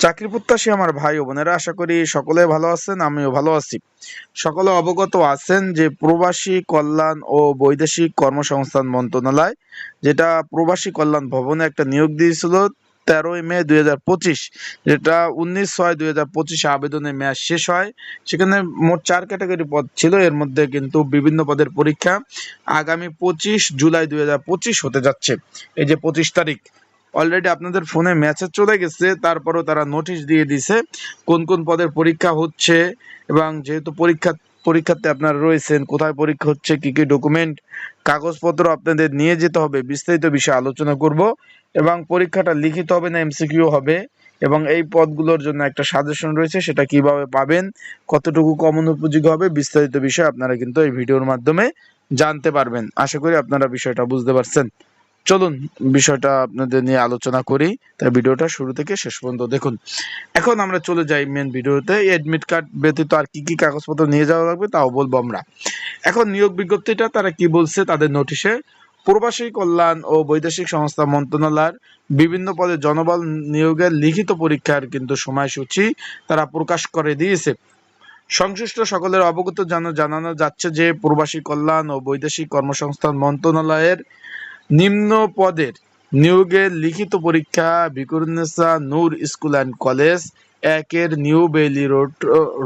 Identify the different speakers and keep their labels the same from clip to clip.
Speaker 1: চাকরি প্রত্যাশী আমার ভাই ও বোনেরা, আশা করি সকলে ভালো আছেন, আমিও ভালো আছি। সকলে অবগত আছেন যে প্রবাসী কল্যাণ ও বৈদেশিক কর্মসংস্থান মন্ত্রণালয়, যেটা প্রবাসী কল্যাণ ভবনে একটা নিয়োগ দিয়েছিল তেরোই মে দুই হাজার পঁচিশ, যেটা উনিশ ছয় দুই হাজার পঁচিশে আবেদনের মেয়াদ শেষ হয়। সেখানে মোট চার ক্যাটাগরি পদ ছিল, এর মধ্যে কিন্তু বিভিন্ন পদের পরীক্ষা আগামী পঁচিশ জুলাই দুই হাজার পঁচিশ হতে যাচ্ছে। এই যে পঁচিশ তারিখ অলরেডি আপনাদের ফোনে মেসেজ চলে গেছে, তারপরও তারা নোটিশ দিয়ে দিছে কোন কোন পদের পরীক্ষা হচ্ছে এবং যেহেতু পরীক্ষা, পরীক্ষাতে আপনারা রয়েছেন, কোথায় পরীক্ষা হচ্ছে, কি কি ডকুমেন্ট কাগজপত্র আপনাদের নিয়ে যেতে হবে, বিস্তারিত বিষয়ে আলোচনা করব এবং পরীক্ষাটা লিখিত হবে না এমসিকিউ হবে এবং এই পদগুলোর জন্য একটা সাজেশন রয়েছে, সেটা কীভাবে পাবেন, কতটুকু কমন উপযোগী হবে, বিস্তারিত বিষয় আপনারা কিন্তু এই ভিডিওর মাধ্যমে জানতে পারবেন। আশা করি আপনারা বিষয়টা বুঝতে পারছেন। চলুন বিষয়টা আপনাদের নিয়ে আলোচনা করি। তাই ভিডিওটা শুরু থেকে শেষ পর্যন্ত দেখুন। এখন আমরা চলে যাই মেন ভিডিওতে। এডমিট কার্ড ব্যতীত আর কি কি কাগজপত্র নিয়ে যাওয়া লাগবে তাও বলব আমরা। এখন নিয়োগ বিজ্ঞপ্তিটা তারা কি বলছে তাদের নোটিশে প্রবাসী কল্যাণ ও বৈদেশিক সংস্থা মন্ত্রণালয়ের বিভিন্ন পদে জনবল নিয়োগের লিখিত পরীক্ষার কিন্তু সময়সূচি তারা প্রকাশ করে দিয়েছে। সংশ্লিষ্ট সকলের অবগত জানা জানানো যাচ্ছে যে প্রবাসী কল্যাণ ও বৈদেশিক কর্মসংস্থান মন্ত্রণালয়ের নিম্ন পদের নিয়োগের লিখিত পরীক্ষা Viqarunnisa Noon school and college একের নিউ বেইলি রোড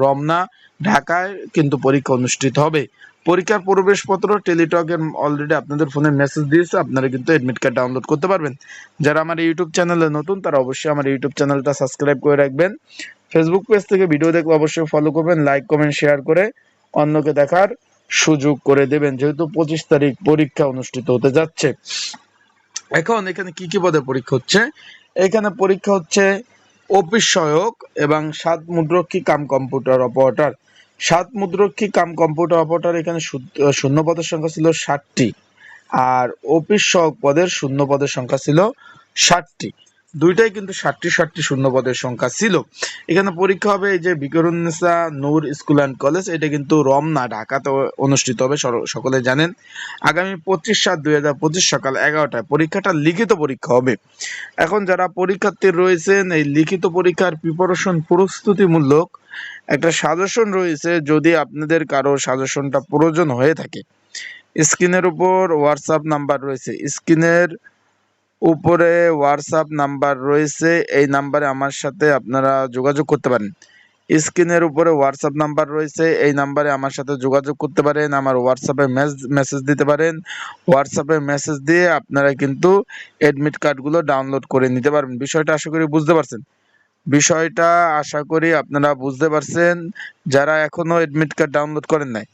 Speaker 1: রমনা, ঢাকায় কিন্তু পরীক্ষা অনুষ্ঠিত হবে। পরীক্ষার প্রবেশপত্র টেলিটকের অলরেডি আপনাদের ফোনে মেসেজ দিয়েছে, আপনারা কিন্তু এডমিট কার্ড ডাউনলোড করতে পারবেন। যারা আমার ইউটিউব চ্যানেলে নতুন, তারা অবশ্যই আমার ইউটিউব চ্যানেলটা সাবস্ক্রাইব করে রাখবেন। ফেসবুক পেজ থেকে ভিডিও দেখলে অবশ্যই ফলো করবেন লাইক কমেন্ট শেয়ার করে অন্যকে দেখার সুযোগ করে দেবেন, যেহেতু পঁচিশ তারিখ পরীক্ষা অনুষ্ঠিত হতে যাচ্ছে। এখন এখানে কি কি পদে পরীক্ষা হচ্ছে? এখানে পরীক্ষা হচ্ছে অফিস সহায়ক এবং সাত মুদ্রক্ষী কাম কম্পিউটার অপারেটর। সাত মুদ্রক্ষী কাম কম্পিউটার অপারেটর এখানে শূন্য- পদের সংখ্যা ছিল ষাটটি, আর অফিস সহায়ক পদের শূন্য পদের সংখ্যা ছিল ষাটটি। দুইটাই কিন্তু ষাটটি ষাটটি শূন্য পদের সংখ্যা ছিল। এখানে পরীক্ষা হবে এই যে Viqarunnisa Noon school and college, এটা কিন্তু রমনা, ঢাকাতে অনুষ্ঠিত হবে সকলে জানেন। আগামী পঁচিশ সাত দুই হাজার পঁচিশ সকাল এগারোটায় পরীক্ষাটা লিখিত পরীক্ষা হবে। এখন যারা পরীক্ষার্থী রয়েছেন, এই লিখিত পরীক্ষার প্রিপারেশন প্রস্তুতিমূলক একটা সাজেশন রয়েছে যদি আপনাদের কারও সাজেশনটা প্রয়োজন হয়ে থাকে। স্ক্রিনের উপর হোয়াটসঅ্যাপ নাম্বার রয়েছে। স্ক্রিনের উপরে হোয়াটসঅ্যাপ নাম্বার রয়েছে, এই নাম্বারে আমার সাথে আপনারা যোগাযোগ করতে পারেন। স্ক্রিনের উপরে হোয়াটসঅ্যাপ নাম্বার রয়েছে, এই নাম্বারে আমার সাথে যোগাযোগ করতে পারেন, আমার হোয়াটসঅ্যাপে মেসেজ দিতে পারেন। হোয়াটসঅ্যাপে মেসেজ দিয়ে আপনারা কিন্তু এডমিট কার্ডগুলো ডাউনলোড করে নিতে পারবেন। বিষয়টা আশা করি বুঝতে পারছেন। বিষয়টা আশা করি আপনারা বুঝতে পারছেন, যারা এখনও অ্যাডমিট কার্ড ডাউনলোড করেন নাই।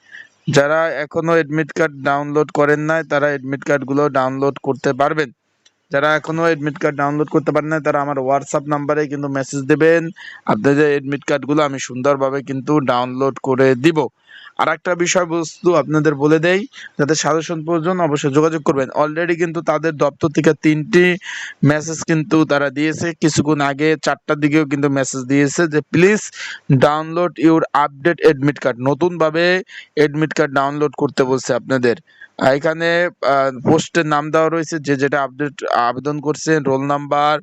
Speaker 1: যারা এখনও অ্যাডমিট কার্ড ডাউনলোড করেন নাই, তারা এডমিট কার্ডগুলো ডাউনলোড করতে পারবেন। যারা এখনও এডমিট কার্ড ডাউনলোড করতে পারেন না, তারা আমার হোয়াটসঅ্যাপ নাম্বারে কিন্তু মেসেজ দেবেন। আপনাদের এডমিট কার্ডগুলো আমি সুন্দরভাবে কিন্তু ডাউনলোড করে দিব। আর একটা বিষয়বস্তু আপনাদের বলে দেই যাদের সাজেশন প্রয়োজন অবশ্যই যোগাযোগ করবেন। অলরেডি কিন্তু তাদের দপ্তর থেকে তিনটি মেসেজ কিন্তু তারা দিয়েছে। কিছুক্ষণ আগে চারটার দিকেও কিন্তু মেসেজ দিয়েছে যে please download your update admit card নতুনভাবে এডমিট কার্ড ডাউনলোড করতে বলছে আপনাদের। এখানে পোস্টের নাম দেওয়া রয়েছে যে, যেটা আপডেট আবেদন করছেন roll number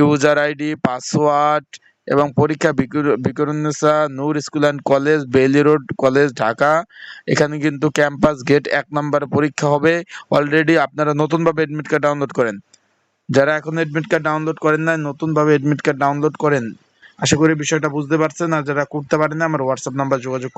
Speaker 1: user ID password এবং পরীক্ষা Viqarunnisa Noon school and college, Bailey road, college, Dhaka. এখানে কিন্তু ক্যাম্পাস গেট এক নম্বর পরীক্ষা হবে। অলরেডি আপনারা নতুনভাবে এডমিট কার্ড ডাউনলোড করেন। যারা এখন এডমিট কার্ড ডাউনলোড করেন না নতুনভাবে এডমিট কার্ড ডাউনলোড করেন। আশা করি বিষয়টা বুঝতে পারছেন। আর যারা করতে পারেন না আমার হোয়াটসঅ্যাপ নাম্বার যোগাযোগ